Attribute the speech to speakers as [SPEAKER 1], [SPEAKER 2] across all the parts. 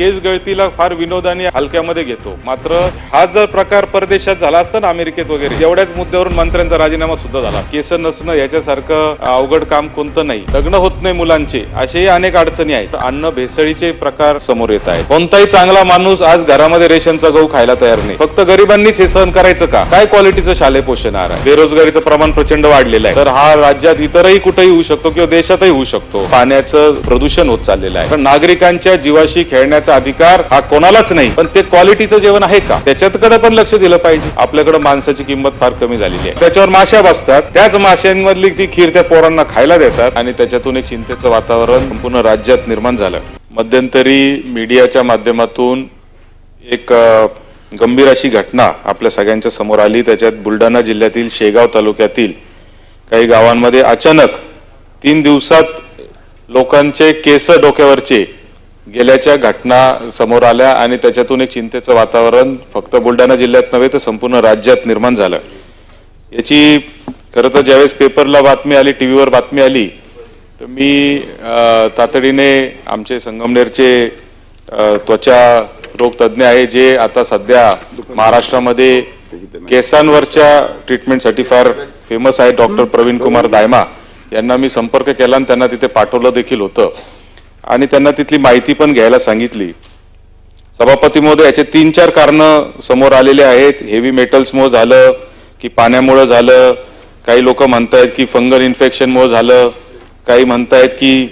[SPEAKER 1] केस गळतीला फार विनोदाने हलक्यामध्ये घेतो. मात्र हा जर प्रकार परदेशात झाला असता ना अमेरिकेत वगैरे एवढ्याच मुद्द्यावरून मंत्र्यांचा राजीनामा सुद्धा झाला. केस नसणं याच्यासारखं अवघड काम कोणतं नाही. लग्न होत नाही मुलांचे असेही अनेक अडचणी आहेत. अन्न भेसळीचे प्रकार समोर येत आहेत. कोणताही चांगला माणूस आज घरामध्ये रेशनचा गहू खायला तयार नाही. फक्त गरिबांनीच हे सहन करायचं का? काय क्वालिटीचं शालेय पोषण आहार आहे? बेरोजगारीचं प्रमाण प्रचंड वाढलेलं आहे. तर हा राज्यात इतरही कुठेही होऊ शकतो किंवा देशातही होऊ शकतो. पाण्याचं प्रदूषण होत चाललेलं आहे. पण नागरिकांच्या जीवाशी खेळण्याचा अधिकार हा कोणालाच नाही. पण ते क्वालिटीचं जेवण आहे का? त्याच्याकडे पण लक्ष दिलं पाहिजे. आपल्याकडे माणसाची किंमत फार कमी झालेली आहे. त्याच्यावर माश्या बसतात. त्याच माश्यांमधली ती खीर त्या पोरांना खायला देतात आणि त्याच्यातून एक चिंतेचं वातावरण संपूर्ण राज्यात निर्माण झालं. मध्यंतरी मीडियाच्या माध्यमातून एक गंभीर अशी घटना आपल्या सगळ्यांच्या समोर आली. त्याच्यात बुलढाणा जिल्ह्यातील शेगाव तालुक्यातील काही गावांमध्ये अचानक तीन दिवसात लोकांचे केस डोक्यावरचे गेल्याच्या घटना समोर आल्या आणि त्याच्यातून एक चिंतेचं वातावरण फक्त बुलढाणा जिल्ह्यात नव्हे तर संपूर्ण राज्यात निर्माण झालं. याची खरं तर ज्यावेळेस पेपरला बातमी आली टी व्हीवर बातमी आली तर मी तातडीने आमचे संगमनेरचे त्वचा रोग तज्ज्ञ आहे जे आता सध्या महाराष्ट्रामध्ये केसांवरच्या ट्रीटमेंटसाठी फार फेमस आहे डॉक्टर प्रवीण कुमार दायमा. यांना मी संपर्क केला आणि त्यांना तिथे पाठवलं देखील होतं. आणि त्यांना तिथली माहिती पण घ्यायला सांगितली. सभापती महोदय याचे तीन चार कारण समोर आलेले आहेत. हेवी मेटल्समुळं झालं की पाण्यामुळं झालं काही लोक म्हणतायत की फंगल इन्फेक्शनमुळं झालं काही म्हणतायत की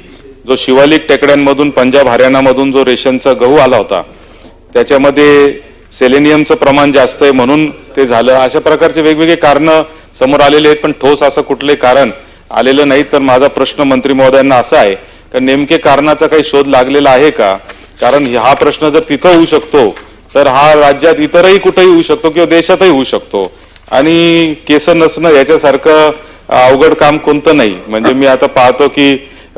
[SPEAKER 1] जो शिवालिक टेकड्यांमधून पंजाब हरियाणामधून जो रेशनचा गहू आला होता त्याच्यामध्ये सेलेनियमचं प्रमाण जास्त आहे म्हणून ते झालं. अशा प्रकारचे वेगवेगळे कारणं समोर आलेले आहेत पण ठोस असं कुठलंही कारण आलेलं नाही. तर माझा प्रश्न मंत्री महोदयांना असा आहे का नेमके कारणाचा काही शोध लागलेला आहे का? कारण हा प्रश्न जर तिथं होऊ शकतो तर हा राज्यात इतरही कुठेही होऊ शकतो किंवा देशातही होऊ शकतो. आणि केस नसणं याच्यासारखं अवघड काम कोणतं नाही. म्हणजे मी आता पाहतो की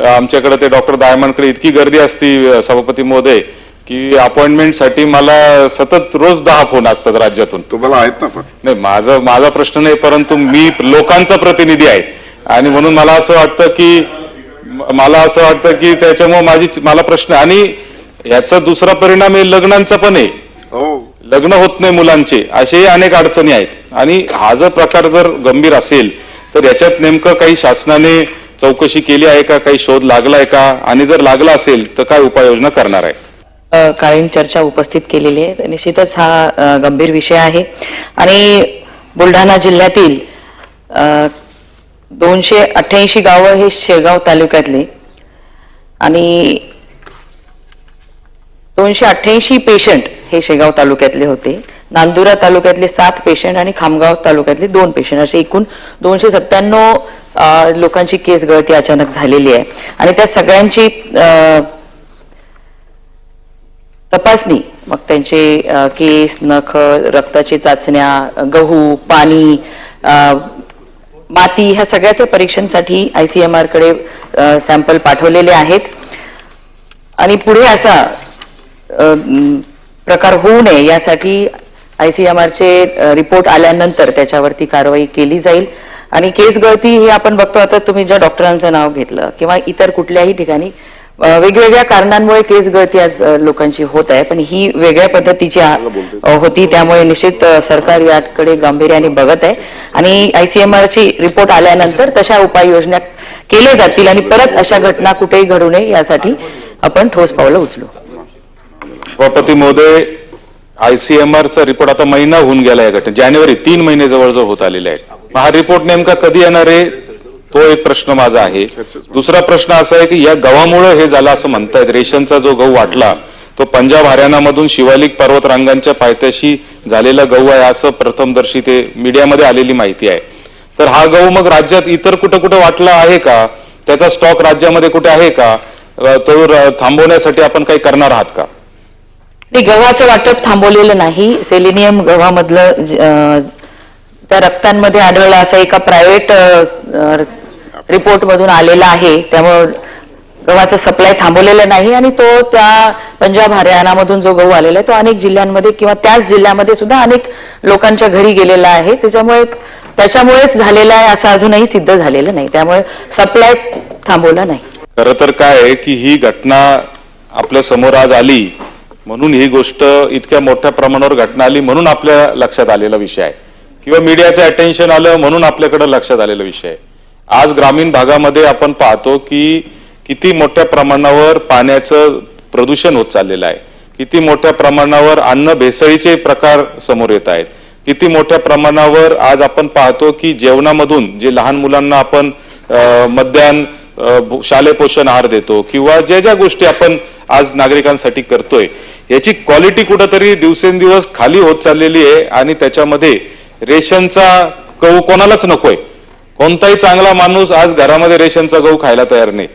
[SPEAKER 1] आमच्याकडे ते डॉक्टर दायमांकडे इतकी गर्दी असती सभापती महोदय की अपॉइंटमेंटसाठी मला सतत रोज दहा फोन असतात राज्यातून.
[SPEAKER 2] तुम्हाला आहेत ना पण?
[SPEAKER 1] नाही माझा माझा प्रश्न नाही परंतु मी लोकांचा प्रतिनिधी आहे. आणि म्हणून मला असं वाटतं की मला असं वाटतं की त्याच्यामुळे माझी मला प्रश्न आणि याचा दुसरा परिणाम आहे लग्नांचा पण आहे.
[SPEAKER 2] हो.
[SPEAKER 1] लग्न होत नाही मुलांचे असेही अनेक अडचणी आहेत. आणि हा जर प्रकार जर गंभीर असेल तर याच्यात नेमकं काही शासनाने चौकशी केली आहे का? काही शोध लागलाय का? आणि जर लागला असेल तर काय उपाययोजना करणार आहे?
[SPEAKER 3] काळीन चर्चा उपस्थित केलेली आहे. निश्चितच हा गंभीर विषय आहे. आणि बुलढाणा जिल्ह्यातील दोनशे अठ्ठ्याऐंशी गावं हे शेगाव तालुक्यातले. आणि दोनशे अठ्ठ्याऐंशी पेशंट हे शेगाव तालुक्यातले होते. नांदुरा तालुक्यातले सात पेशंट आणि खामगाव तालुक्यातले दोन पेशंट असे एकूण दोनशे सत्त्याण्णव लोकांची केस गळती अचानक झालेली आहे. आणि त्या सगळ्यांची तपासणी मग त्यांचे केस नख रक्ताची चाचण्या गहू पाणी माती ह्या सगळ्याचे परीक्षणसाठी आय सी एम आरकडे सॅम्पल पाठवलेले आहेत. आणि पुढे असा प्रकार होऊ नये यासाठी आय सी एम आरचे रिपोर्ट आल्यानंतर त्याच्यावरती कारवाई केली जाईल. आणि केस गळती हे आपण बघतो आता तुम्ही ज्या डॉक्टरांचं नाव घेतलं किंवा इतर कुठल्याही ठिकाणी वेगवेगळ्या कारणांमुळे केस गळती आज लोकांची होत आहे पण ही वेगळ्या पद्धतीची होती. त्यामुळे निश्चित सरकार याकडे गांभीर्याने बघत आहे. आणि आयसीएमआरची रिपोर्ट आल्यानंतर तशा उपाययोजना केल्या जातील आणि परत अशा घटना कुठेही घडू नये यासाठी आपण ठोस पावलं उचलू.
[SPEAKER 1] सभापती महोदय आयसीएमआरचा रिपोर्ट आता महिना होऊन गेला या घटने जानेवारी तीन महिने जवळजवळ होत आलेले आहेत. हा रिपोर्ट नेमका कधी येणार आहे? तो एक प्रश्न माझा आहे. दुसरा प्रश्न असा आहे की या गव्हामुळे हे झालं असं म्हणतायत. रेशनचा जो गहू वाटला तो पंजाब हरियाणामधून शिवालिक पर्वत रांगांच्या पायथ्याशी झालेला गहू आहे असं प्रथमदर्शी ते मीडियामध्ये आलेली माहिती आहे. तर हा गहू मग राज्यात इतर कुठं कुठं वाटला आहे का? त्याचा स्टॉक राज्यामध्ये कुठे आहे का? तो थांबवण्यासाठी आपण काही करणार आहात का?
[SPEAKER 3] नाही गव्हाचं वाटप थांबवलेलं नाही. सेलेनियम गव्हामधलं त्या रक्तांमध्ये आढळलं असं एका प्रायव्हेट रिपोर्ट मधून आलेला आहे. त्यामुळं गव्हाचा सप्लाय थांबवलेला नाही आणि तो त्या पंजाब हरियाणामधून जो गहू आलेला आहे तो अनेक जिल्ह्यांमध्ये किंवा त्याच जिल्ह्यामध्ये सुद्धा अनेक लोकांच्या घरी गेलेला आहे. त्याच्यामुळे त्याच्यामुळेच झालेला आहे असं अजूनही सिद्ध झालेलं नाही. त्यामुळे सप्लाय थांबवला नाही.
[SPEAKER 1] खरं तर काय आहे की ही घटना आपल्यासमोर आज आली म्हणून ही गोष्ट इतक्या मोठ्या प्रमाणावर घटना आली म्हणून आपल्या लक्षात आलेला विषय आहे. किंवा मीडियाचं अटेन्शन आलं म्हणून आपल्याकडे लक्षात आलेला विषय आहे. आज ग्रामीण भागामध्ये आपण पाहतो की किती मोठ्या प्रमाणावर पाण्याचं प्रदूषण होत चाललेलं आहे. किती मोठ्या प्रमाणावर अन्न भेसळीचे प्रकार समोर येत आहेत. किती मोठ्या प्रमाणावर आज आपण पाहतो की जेवणामधून जे लहान मुलांना आपण मध्यान शालेय पोषण आहार देतो किंवा ज्या ज्या गोष्टी आपण आज नागरिकांसाठी करतोय याची क्वालिटी कुठंतरी दिवसेंदिवस खाली होत चाललेली आहे आणि त्याच्यामध्ये रेशनचा कऊ कोणालाच नकोय. कोणताही चांगला माणूस आज घरामध्ये रेशनचा गहू खायला तयार नाही.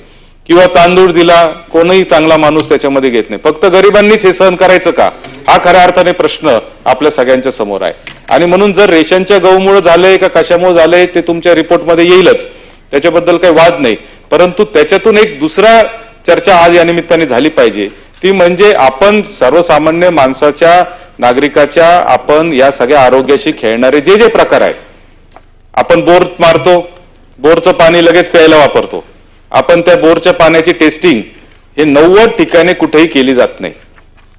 [SPEAKER 1] किंवा तांदूळ दिला कोणीही चांगला माणूस त्याच्यामध्ये घेत नाही. फक्त गरिबांनीच हे सहन करायचं का? हा खऱ्या अर्थाने प्रश्न आपल्या सगळ्यांच्या समोर आहे. आणि म्हणून जर रेशनच्या गहूमुळे झालंय का कशामुळे झालंय ते तुमच्या रिपोर्टमध्ये येईलच. त्याच्याबद्दल काही वाद नाही. परंतु त्याच्यातून एक दुसरा चर्चा आज या निमित्ताने झाली पाहिजे. ती म्हणजे आपण सर्वसामान्य माणसाच्या नागरिकाच्या आपण या सगळ्या आरोग्याशी खेळणारे जे जे प्रकार आहेत आपण बोर मारतो बोरचं पाणी लगेच प्यायला वापरतो. आपण त्या बोरच्या पाण्याची टेस्टिंग हे नव्वद ठिकाणी कुठेही केली जात नाही.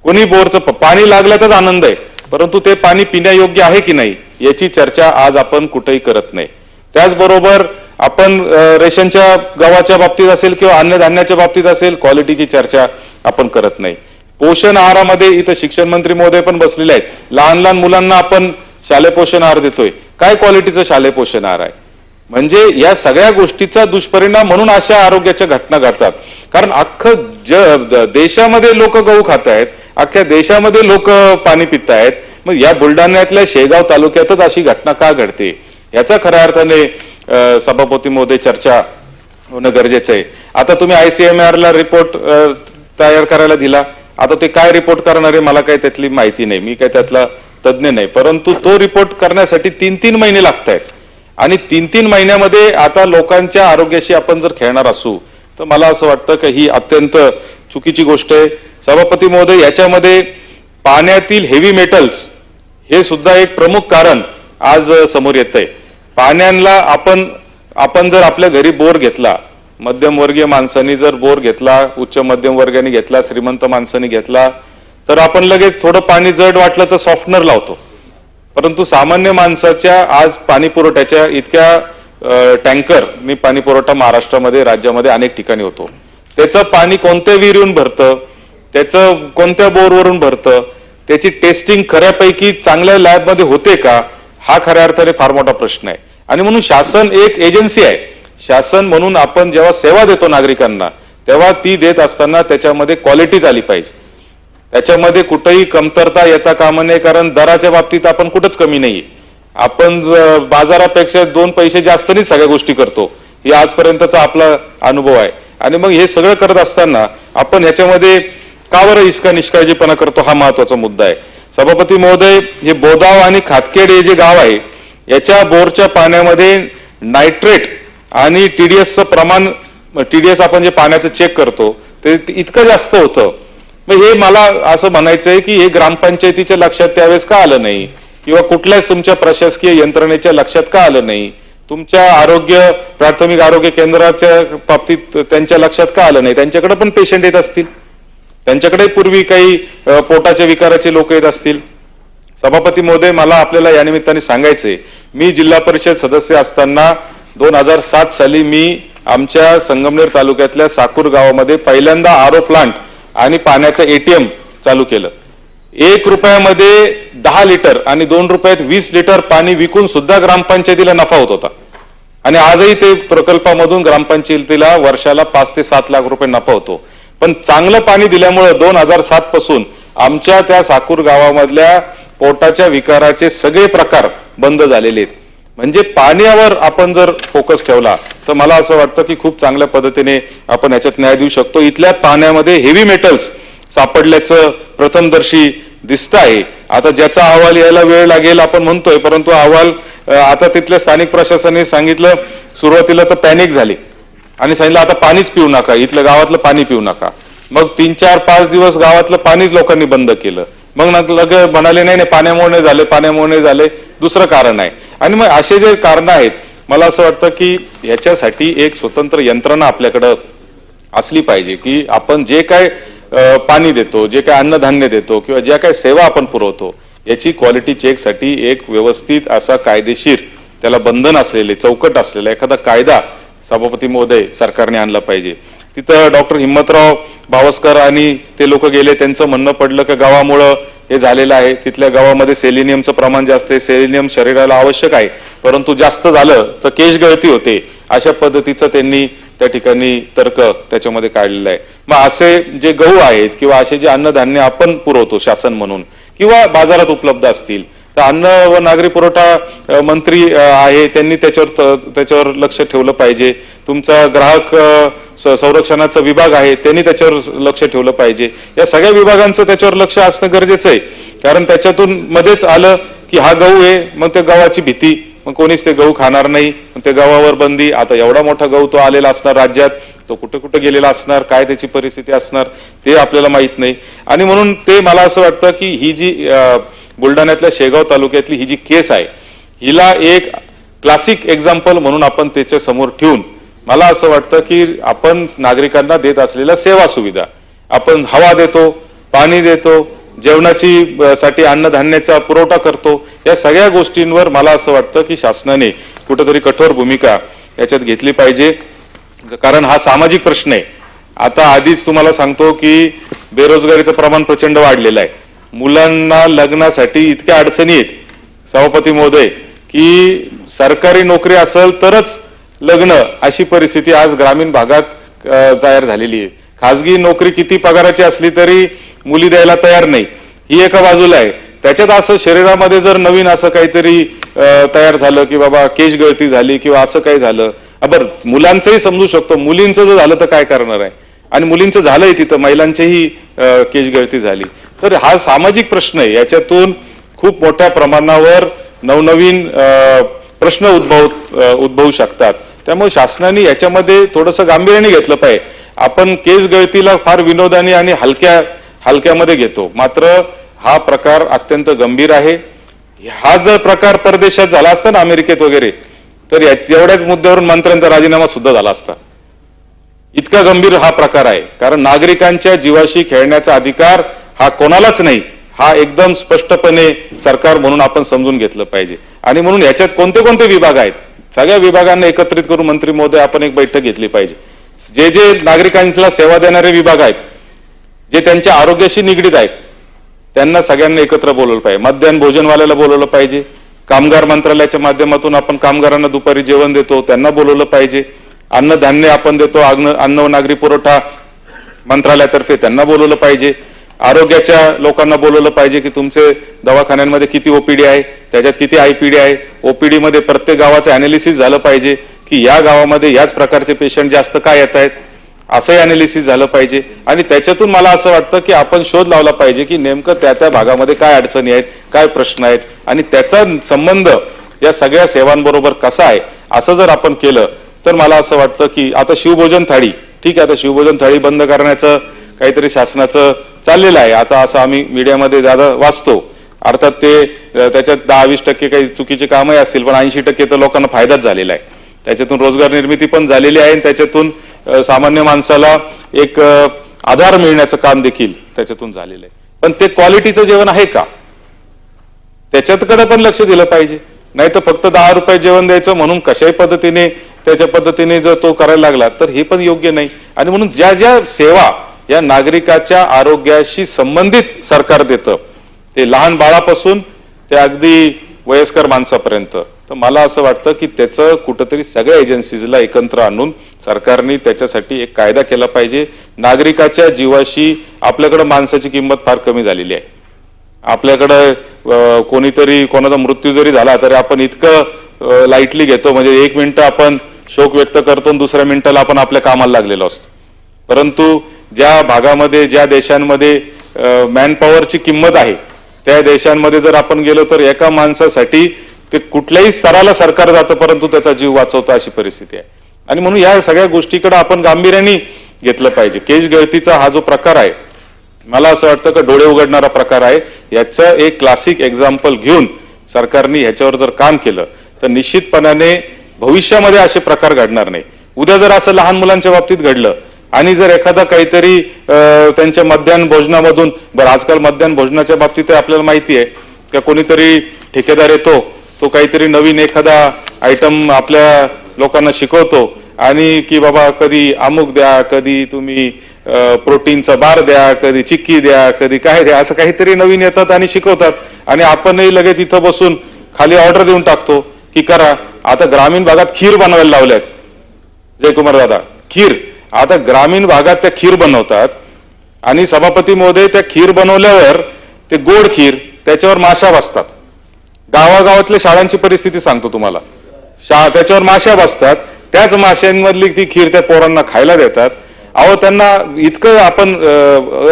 [SPEAKER 1] कोणी बोरचं पाणी लागल्यातच आनंद आहे परंतु ते पाणी पिण्यायोग्य आहे की नाही याची चर्चा आज आपण कुठेही करत नाही. त्याचबरोबर आपण रेशनच्या गव्हाच्या बाबतीत असेल किंवा अन्नधान्याच्या बाबतीत असेल क्वालिटीची चर्चा आपण करत नाही. पोषण आहारामध्ये इथं शिक्षण मंत्री महोदय पण बसलेले आहेत. लहान लहान मुलांना आपण शालेय पोषण आहार देतोय. काय क्वालिटीचं शालेय पोषण आहार आहे? म्हणजे या सगळ्या गोष्टीचा दुष्परिणाम म्हणून अशा आरोग्याच्या घटना घडतात. कारण अख्खं ज देशामध्ये लोक गहू खात आहेत अख्ख्या देशामध्ये लोक पाणी पित आहेत मग या बुलढाण्यातल्या शेगाव तालुक्यातच अशी घटना का घडते? याचा खऱ्या अर्थाने सभापती महोदय चर्चा होणं गरजेचं आहे. आता तुम्ही आयसीएमआर ला रिपोर्ट तयार करायला दिला. आता ते काय रिपोर्ट करणार आहे मला काही त्यातली माहिती नाही. मी काय त्यातला तज्ज्ञ नाही परंतु तो रिपोर्ट करण्यासाठी तीन तीन महिने लागत आहेत आणि तीन तीन महिन्यामध्ये आता लोकांच्या आरोग्याशी आपण जर खेळणार असू तर मला असं वाटतं की ही अत्यंत चुकीची गोष्ट आहे. सभापती महोदय याच्यामध्ये पाण्यातील हेवी मेटल्स हे सुद्धा एक प्रमुख कारण आज समोर येत आहे पाण्याला आपण आपण जर आपल्या घरी बोर घेतला मध्यमवर्गीय माणसांनी जर बोर घेतला उच्च मध्यम वर्गाने घेतला श्रीमंत माणसांनी घेतला तर आपण लगेच थोडं पाणी जड वाटलं तर सॉफ्टनर लावतो. परंतु सामान्य माणसाच्या आज पाणी पुरवठ्याच्या इतक्या टँकर मी पाणी पुरवठा महाराष्ट्रामध्ये राज्यामध्ये अनेक ठिकाणी होतो. त्याचं पाणी कोणत्या विहिरीहून भरतं त्याचं कोणत्या बोरवरून भरतं त्याची टेस्टिंग खऱ्यापैकी चांगल्या लॅबमध्ये होते का हा खऱ्या अर्थाने फार मोठा प्रश्न आहे. आणि म्हणून शासन एक एजन्सी आहे. शासन म्हणून आपण जेव्हा सेवा देतो नागरिकांना तेव्हा ती देत असताना त्याच्यामध्ये क्वालिटी आली पाहिजे. त्याच्यामध्ये कुठेही कमतरता येता कामा नये कारण दराच्या बाबतीत आपण कुठंच कमी नाहीये. आपण बाजारापेक्षा दोन पैसे जास्तनीच सगळ्या गोष्टी करतो. हे आजपर्यंतचा आपला अनुभव आहे. आणि मग हे सगळं करत असताना आपण ह्याच्यामध्ये का बरं इसका निष्काळजीपणा करतो हा महत्त्वाचा मुद्दा आहे. सभापती महोदय हे बोदाव आणि खातखेड हे जे गाव आहे याच्या बोरच्या पाण्यामध्ये नायट्रेट आणि टीडीएसचं प्रमाण टीडीएस आपण जे पाण्याचं चेक करतो ते इतकं जास्त होतं. मग हे मला असं म्हणायचं आहे की हे ग्रामपंचायतीच्या लक्षात त्यावेळेस का आलं नाही? किंवा कुठल्याच तुमच्या प्रशासकीय यंत्रणेच्या लक्षात का आलं नाही? तुमच्या आरोग्य प्राथमिक आरोग्य केंद्राच्या बाबतीत त्यांच्या लक्षात का आलं नाही? त्यांच्याकडे पण पेशंट येत असतील. त्यांच्याकडे पूर्वी काही पोटाच्या विकाराचे लोक येत असतील. सभापती महोदय मला आपल्याला या निमित्ताने सांगायचंय मी जिल्हा परिषद सदस्य असताना दोन हजार सात साली मी आमच्या संगमनेर तालुक्यातल्या साकूर गावामध्ये पहिल्यांदा आरो प्लांट आणि पाण्याचं एटीएम चालू केलं. एक रुपयामध्ये दहा लिटर आणि दोन रुपयात वीस लिटर पाणी विकून सुद्धा ग्रामपंचायतीला नफा होत होता. आणि आजही ते प्रकल्पामधून ग्रामपंचायतीला वर्षाला पाच ते सात लाख रुपये नफा होतो. पण चांगलं पाणी दिल्यामुळे दोन हजार सात पासून आमच्या त्या साकूर गावामधल्या पोटाच्या विकाराचे सगळे प्रकार बंद झालेले आहेत. म्हणजे पाण्यावर आपण जर फोकस ठेवला तर मला असं वाटतं की खूप चांगल्या पद्धतीने आपण याच्यात न्याय देऊ शकतो. इथल्या पाण्यामध्ये हेवी मेटल्स सापडल्याचं प्रथमदर्शी दिसत आहे. आता ज्याचा अहवाल यायला वेळ लागेल आपण म्हणतोय परंतु अहवाल आता तिथल्या स्थानिक प्रशासनाने सांगितलं सुरुवातीला तर पॅनिक झाली. आणि सांगितलं आता पाणीच पिऊ नका इथलं गावातलं पाणी पिऊ नका. मग तीन चार पाच दिवस गावातलं पाणीच लोकांनी बंद केलं. मग लगे म्हणाले नाही नाही पाण्यामुळे नाही झाले पाण्यामुळे नाही झाले. दुसरं कारण आहे आणि मग असे जे कारण आहेत मला असं वाटतं की ह्याच्यासाठी एक स्वतंत्र यंत्रणा आपल्याकडं असली पाहिजे की आपण जे काय पाणी देतो जे काय अन्नधान्य देतो किंवा ज्या काय सेवा आपण पुरवतो याची क्वालिटी चेकसाठी एक व्यवस्थित असा कायदेशीर त्याला बंधन असलेले चौकट असलेला एखादा कायदा सभापती महोदय सरकारने आणला पाहिजे. तिथं डॉक्टर हिम्मतराव भावस्कर आणि ते लोक गेले. त्यांचं म्हणणं पडलं की गावामुळं हे झालेलं आहे. तिथल्या गावामध्ये सेलिनियमचं प्रमाण जास्त आहे. सेलिनियम शरीराला आवश्यक आहे. परंतु जास्त झालं तर केश गळती होते. अशा पद्धतीचं त्यांनी त्या ठिकाणी तर्क त्याच्यामध्ये काढलेला आहे. मग असे जे गहू आहेत किंवा असे जे अन्नधान्य आपण पुरवतो शासन म्हणून किंवा बाजारात उपलब्ध असतील तर अन्न व नागरी पुरवठा मंत्री आहे. त्यांनी त्याच्यावर त्याच्यावर लक्ष ठेवलं पाहिजे. तुमचा ग्राहक संरक्षणाचा विभाग आहे त्यांनी त्याच्यावर लक्ष ठेवलं पाहिजे. या सगळ्या विभागांचं त्याच्यावर लक्ष असणं गरजेचं आहे. कारण त्याच्यातून मध्येच आलं की हा गहू आहे मग त्या गव्हाची भीती. मग कोणीच ते गहू खाणार नाही. मग ते गव्हावर बंदी. आता एवढा मोठा गहू तो आलेला असणार राज्यात. तो कुठे कुठे गेलेला असणार? काय त्याची परिस्थिती असणार? ते आपल्याला माहीत नाही. आणि म्हणून ते मला असं वाटतं की ही जी बुलढाण्यातल्या शेगाव तालुक्यातली ही जी केस आहे हिला एक क्लासिक एक्झाम्पल म्हणून आपण त्याच्यासमोर ठेवून मला असं वाटतं की आपण नागरिकांना देत असलेल्या सेवा सुविधा आपण हवा देतो पाणी देतो जेवणाची साठी अन्नधान्याचा पुरवठा करतो या सगळ्या गोष्टींवर मला असं वाटतं की शासनाने कुठेतरी कठोर भूमिका याच्यात घेतली पाहिजे. कारण हा सामाजिक प्रश्न आहे. आता आधीच तुम्हाला सांगतो की बेरोजगारीचं प्रमाण प्रचंड वाढलेलं आहे. मुलांना लग्नासाठी इतक्या अडचणी आहेत. सभापती महोदय की सरकारी नोकरी असेल तरच लग्न अशी परिस्थिती आज ग्रामीण भागात तयार झालेली आहे. खाजगी नोकरी किती पगाराची असली तरी मुली द्यायला तयार नाही. ही एका बाजूला आहे. त्याच्यात असं शरीरामध्ये जर नवीन असं काहीतरी तयार झालं की बाबा केश गळती झाली किंवा असं काही झालं. बरं मुलांचंही समजू शकतो. मुलींचं जर झालं तर काय करणार आहे? आणि मुलींचं झालंय तिथं महिलांचीही केश गळती झाली. तर हा सामाजिक प्रश्न आहे. याच्यातून खूप मोठ्या प्रमाणावर नवनवीन प्रश्न उद्भव उद्भवू शकतात. त्यामुळे शासनाने याच्यामध्ये थोडंसं गांभीर्याने घेतलं पाहिजे. आपण केस गळतीला फार विनोदाने आणि हलक्या हलक्यामध्ये घेतो. मात्र हा प्रकार अत्यंत गंभीर आहे. हा जर प्रकार परदेशात झाला असता ना अमेरिकेत वगैरे तर या- एवढ्याच मुद्द्यावरून मंत्र्यांचा राजीनामा सुद्धा झाला असता. इतका गंभीर हा प्रकार आहे. कारण नागरिकांच्या जीवाशी खेळण्याचा अधिकार हा कोणालाच नाही. हा एकदम स्पष्टपणे सरकार म्हणून आपण समजून घेतलं पाहिजे. आणि म्हणून याच्यात कोणते कोणते विभाग आहेत? सगळ्या विभागांना एकत्रित करून मंत्री महोदय आपण एक बैठक घेतली पाहिजे. जे जे नागरिकांना सेवा देणारे विभाग आहेत जे त्यांच्या आरोग्याशी निगडीत आहेत त्यांना सगळ्यांना एकत्र बोलवलं पाहिजे. मध्यान्ह भोजनवाल्याला बोलवलं पाहिजे. कामगार मंत्रालयाच्या माध्यमातून आपण कामगारांना दुपारी जेवण देतो त्यांना बोलवलं पाहिजे. अन्नधान्य आपण देतो अन्न अन्न नागरी पुरवठा मंत्रालयातर्फे त्यांना बोलवलं पाहिजे. आरोग्याच्या लोकांना बोलवलं पाहिजे की तुमचे दवाखान्यांमध्ये किती ओपीडी आहे त्याच्यात किती आयपीडी आहे ओपीडी मध्ये प्रत्येक गावाचं अनालिसिस झालं पाहिजे की या गावामध्ये याच प्रकारचे पेशंट जास्त काय येत आहेत असंही अनालिसिस झालं पाहिजे. आणि त्याच्यातून मला असं वाटतं की आपण शोध लावला पाहिजे की नेमकं त्या त्या भागामध्ये काय अडचणी आहेत काय प्रश्न आहेत आणि त्याचा संबंध या सगळ्या सेवांबरोबर कसा आहे असं जर आपण केलं तर मला असं वाटतं की आता शिवभोजन थाळी ठीक आहे आता शिवभोजन थाळी बंद करण्याचं काहीतरी शासनाचं चाललेलं आहे. आता असं आम्ही मीडियामध्ये दादा वाचतो. अर्थात ते त्याच्यात दहा वीस टक्के काही चुकीचे कामही असतील पण ऐंशी टक्के तर लोकांना फायदाच झालेला आहे. त्याच्यातून रोजगार निर्मिती पण झालेली आहे आणि त्याच्यातून सामान्य माणसाला एक आधार मिळण्याचं काम देखील त्याच्यातून झालेलं आहे. पण ते क्वालिटीचं जेवण आहे का? त्याच्यातकडे पण लक्ष दिलं पाहिजे. नाही तर फक्त दहा रुपये जेवण द्यायचं म्हणून कशाही पद्धतीने त्याच्या पद्धतीने जर तो करायला लागला तर हे पण योग्य नाही. आणि म्हणून ज्या ज्या सेवा या नागरिकाच्या आरोग्याशी संबंधित सरकार देतं. ते लहान बाळापासून ते अगदी वयस्कर माणसापर्यंत. तर मला असं वाटतं की त्याचं कुठंतरी सगळ्या एजन्सीजला एकत्र आणून सरकारने त्याच्यासाठी एक कायदा केला पाहिजे. नागरिकाच्या जीवाशी आपल्याकडं माणसाची किंमत फार कमी झालेली आहे. आपल्याकडं कोणीतरी कोणाचा मृत्यू जरी झाला तरी आपण इतकं लाईटली घेतो. म्हणजे एक मिनिटं आपण शोक व्यक्त करतो आणि दुसऱ्या मिनिटाला आपण आपल्या कामाला लागलेलो असतो. परंतु ज्या भागामध्ये ज्या देशांमध्ये मॅनपॉवरची किंमत आहे त्या देशांमध्ये जर आपण गेलो तर एका माणसासाठी ते कुठल्याही स्तराला सरकार जातं परंतु त्याचा जीव वाचवतं अशी परिस्थिती आहे. आणि म्हणून या सगळ्या गोष्टीकडे आपण गांभीर्याने घेतलं पाहिजे. केश गळतीचा हा जो प्रकार आहे मला असं वाटतं का डोळे उघडणारा प्रकार आहे याचं एक क्लासिक एक्झाम्पल घेऊन सरकारने ह्याच्यावर जर काम केलं तर निश्चितपणाने भविष्यामध्ये असे प्रकार घडणार नाही. उद्या जर असं लहान मुलांच्या बाबतीत घडलं आणि जर एखादा काहीतरी त्यांच्या मध्यान्ह भोजनामधून बरं आजकाल मध्यान्ह भोजनाच्या बाबतीत आपल्याला माहिती आहे का कोणीतरी ठेकेदार येतो तो काहीतरी नवीन एखादा आयटम आपल्या लोकांना शिकवतो आणि की बाबा कधी अमुक द्या कधी तुम्ही प्रोटीनचा बार द्या कधी चिक्की द्या कधी काय द्या असं काहीतरी नवीन येतात आणि शिकवतात आणि आपणही लगेच इथं बसून खाली ऑर्डर देऊन टाकतो की करा. आता ग्रामीण भागात खीर बनवायला लावल्यात. जयकुमार दादा खीर. आता ग्रामीण भागात त्या खीर बनवतात आणि सभापती महोदय त्या खीर बनवल्यावर ते गोड खीर त्याच्यावर माशा बसतात. गावागावातल्या शाळांची परिस्थिती सांगतो तुम्हाला. शा त्याच्यावर माश्या बसतात. त्याच माश्यांमधली ती खीर त्या पोरांना खायला देतात. अहो त्यांना इतकं आपण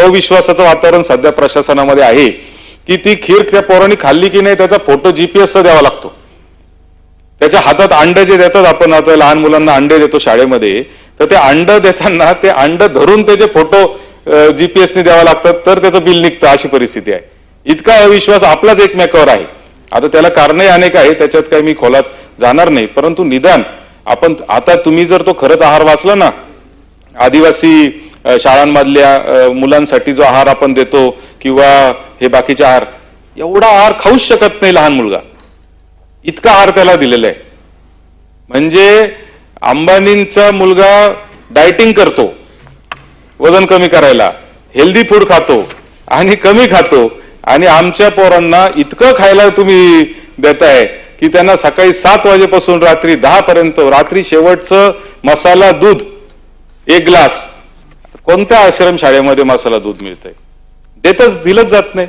[SPEAKER 1] अविश्वासाचं वातावरण सध्या प्रशासनामध्ये आहे की ती खीर त्या पोरांनी खाल्ली की नाही त्याचा फोटो जीपीएसचा द्यावा लागतो. त्याच्या हातात अंड जे देतात आपण आता लहान मुलांना अंडे देतो शाळेमध्ये तर ते अंड देताना ते अंड धरून त्याचे फोटो जीपीएसने द्यावा लागतात तर त्याचं बिल निघतं अशी परिस्थिती आहे. इतका अविश्वास आपलाच एकमेकावर आहे. आता त्याला कारणही अनेक आहे त्याच्यात काही मी खोलात जाणार नाही परंतु निदान आपण आता तुम्ही जर तो खरंच आहार वाचला ना आदिवासी शाळांमधल्या मुलांसाठी जो आहार आपण देतो किंवा हे बाकीचे आहार एवढा आहार खाऊच शकत नाही लहान मुलगा. इतका आहार त्याला दिलेला आहे. म्हणजे अंबानींचा मुलगा डायटिंग करतो वजन कमी करायला हेल्दी फूड खातो आणि कमी खातो आणि आमच्या पोरांना इतकं खायला तुम्ही देताय की त्यांना सकाळी सात वाजेपासून रात्री दहा पर्यंत रात्री शेवटचं मसाला दूध एक ग्लास. कोणत्या आश्रम शाळेमध्ये मसाला दूध मिळतंय? देतच दिलंच जात नाही.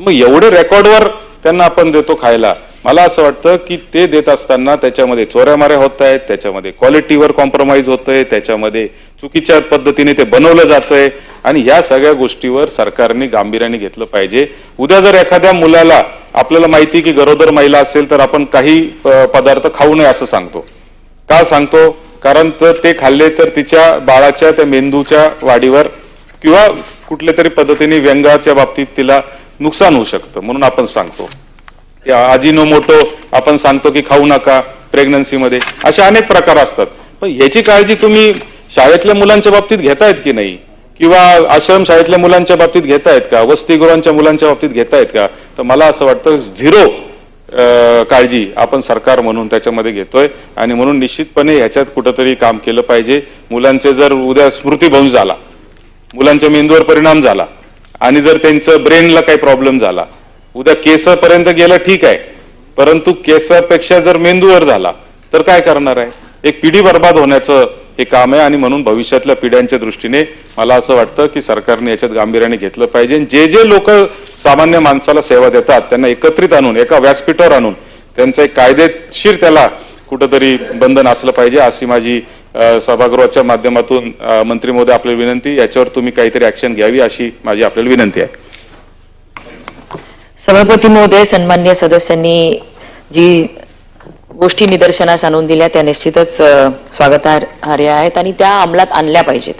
[SPEAKER 1] मग एवढे रेकॉर्डवर त्यांना आपण देतो खायला. मला असं वाटतं की ते देत असताना त्याच्यामध्ये चोऱ्यामाऱ्या होत आहेत त्याच्यामध्ये क्वालिटीवर कॉम्प्रोमाइज होतंय त्याच्यामध्ये चुकीच्या पद्धतीने ते बनवलं जातंय. आणि या सगळ्या गोष्टीवर सरकारने गांभीर्याने घेतलं पाहिजे. उद्या जर एखाद्या मुलाला आपल्याला माहिती की गरोदर महिला असेल तर आपण काही पदार्थ खाऊ नये असं सांगतो. का सांगतो? कारण तर ते खाल्ले तर तिच्या बाळाच्या त्या मेंदूच्या वाढीवर किंवा कुठल्या तरी पद्धतीने व्यंगाच्या बाबतीत तिला नुकसान होऊ शकतं म्हणून आपण सांगतो. मोठो आपण सांगतो की खाऊ नका प्रेग्नन्सीमध्ये असे अनेक प्रकार असतात. पण याची काळजी तुम्ही शाळेतल्या मुलांच्या बाबतीत घेतायत की नाही? किंवा आश्रम शाळेतल्या मुलांच्या बाबतीत घेतायत का? वसतिगृहांच्या मुलांच्या बाबतीत घेतायत का? तर मला असं वाटतं झिरो काळजी आपण सरकार म्हणून त्याच्यामध्ये घेतोय. आणि म्हणून निश्चितपणे ह्याच्यात कुठंतरी काम केलं पाहिजे. मुलांचे जर उद्या स्मृतीभंग झाला मुलांच्या मेंदूवर परिणाम झाला आणि जर त्यांचं ब्रेनला काही प्रॉब्लेम झाला उद्या केसापर्यंत गेलं ठीक आहे. परंतु केसापेक्षा जर मेंदूवर झाला तर काय करणार आहे? एक पिढी बर्बाद होण्याचं हे काम आहे आणि म्हणून भविष्यातल्या पिढ्यांच्या दृष्टीने मला असं वाटतं की सरकारने याच्यात गांभीर्याने घेतलं पाहिजे. जे जे लोक सामान्य माणसाला सेवा देतात त्यांना एकत्रित आणून एका व्यासपीठावर आणून त्यांचं एक कायदेशीर त्याला कुठंतरी बंधन असलं पाहिजे अशी माझी सभागृहाच्या माध्यमातून मंत्री महोदय आपल्याला विनंती. याच्यावर तुम्ही काहीतरी ऍक्शन घ्यावी अशी माझी आपल्याला विनंती आहे.
[SPEAKER 3] सभापती महोदय सन्मान्य सदस्यांनी जी गोष्टी निदर्शनास आणून दिल्या त्या निश्चितच अ, स्वागतार्ह आहेत आणि त्या अंमलात आणल्या पाहिजेत.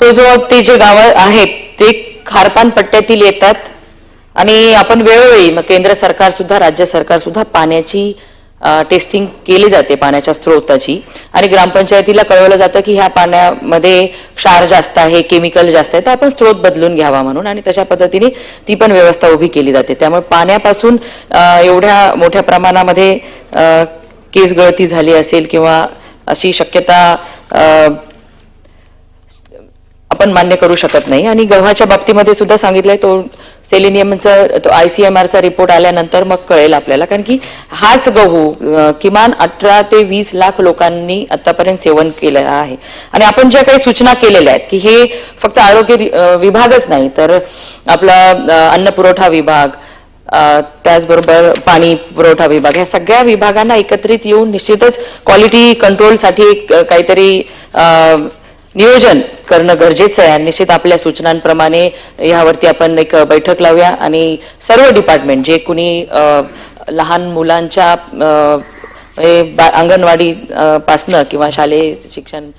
[SPEAKER 3] तो जो ते जे गाव आहेत ते खारपान पट्ट्यातील येतात आणि आपण वेळोवेळी मग केंद्र सरकार सुद्धा राज्य सरकार सुद्धा पाण्याची टेस्टिंग केली जाते पाण्याच्या स्त्रोताची आणि ग्रामपंचायतीला कळवलं जातं की ह्या पाण्यामध्ये क्षार जास्त आहे केमिकल जास्त आहे तर आपण स्त्रोत बदलून घ्यावा म्हणून आणि तशा पद्धतीने ती पण व्यवस्था उभी केली जाते. त्यामुळे पाण्यापासून एवढ्या मोठ्या प्रमाणामध्ये केस गळती झाली असेल किंवा अशी शक्यता आपण मान्य करू शकत नाही. आणि गव्हाच्या बाबतीमध्ये सुद्धा सांगितलंय तो सेलिनियमचा तो आय सीएमआरचा रिपोर्ट आल्यानंतर मग कळेल आपल्याला. कारण की हाच गहू किमान अठरा ते वीस लाख लोकांनी आतापर्यंत सेवन केलं आहे. आणि आपण ज्या काही सूचना केलेल्या आहेत की हे फक्त आरोग्य विभागच नाही तर आपला अन्न पुरवठा विभाग त्याचबरोबर पाणी पुरवठा विभाग या सगळ्या विभागांना एकत्रित येऊन निश्चितच क्वालिटी कंट्रोलसाठी एक काहीतरी नियोजन करणं गरजेचं आहे. आणि निश्चित आपल्या सूचनांप्रमाणे यावरती आपण एक बैठक लावूया. आणि सर्व डिपार्टमेंट जे कुणी लहान मुलांच्या हे बा- अंगणवाडी पासनं किंवा शालेय शिक्षण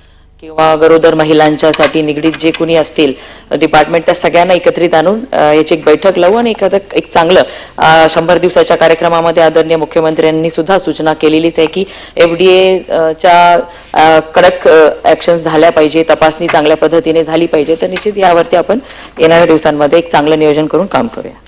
[SPEAKER 3] किंवा गरोदर महिलांच्यासाठी निगडीत जे कुणी असतील डिपार्टमेंट त्या सगळ्यांना एकत्रित आणून याची एक बैठक लावू आणि एखादं एक चांगलं शंभर दिवसाच्या कार्यक्रमामध्ये आदरणीय मुख्यमंत्र्यांनी सुद्धा सूचना केलेलीच आहे की एफ च्या एच्या कडक ॲक्शन्स झाल्या पाहिजे तपासणी चांगल्या पद्धतीने झाली पाहिजे तर निश्चित यावरती आपण येणाऱ्या दिवसांमध्ये एक चांगलं नियोजन करून काम करूया.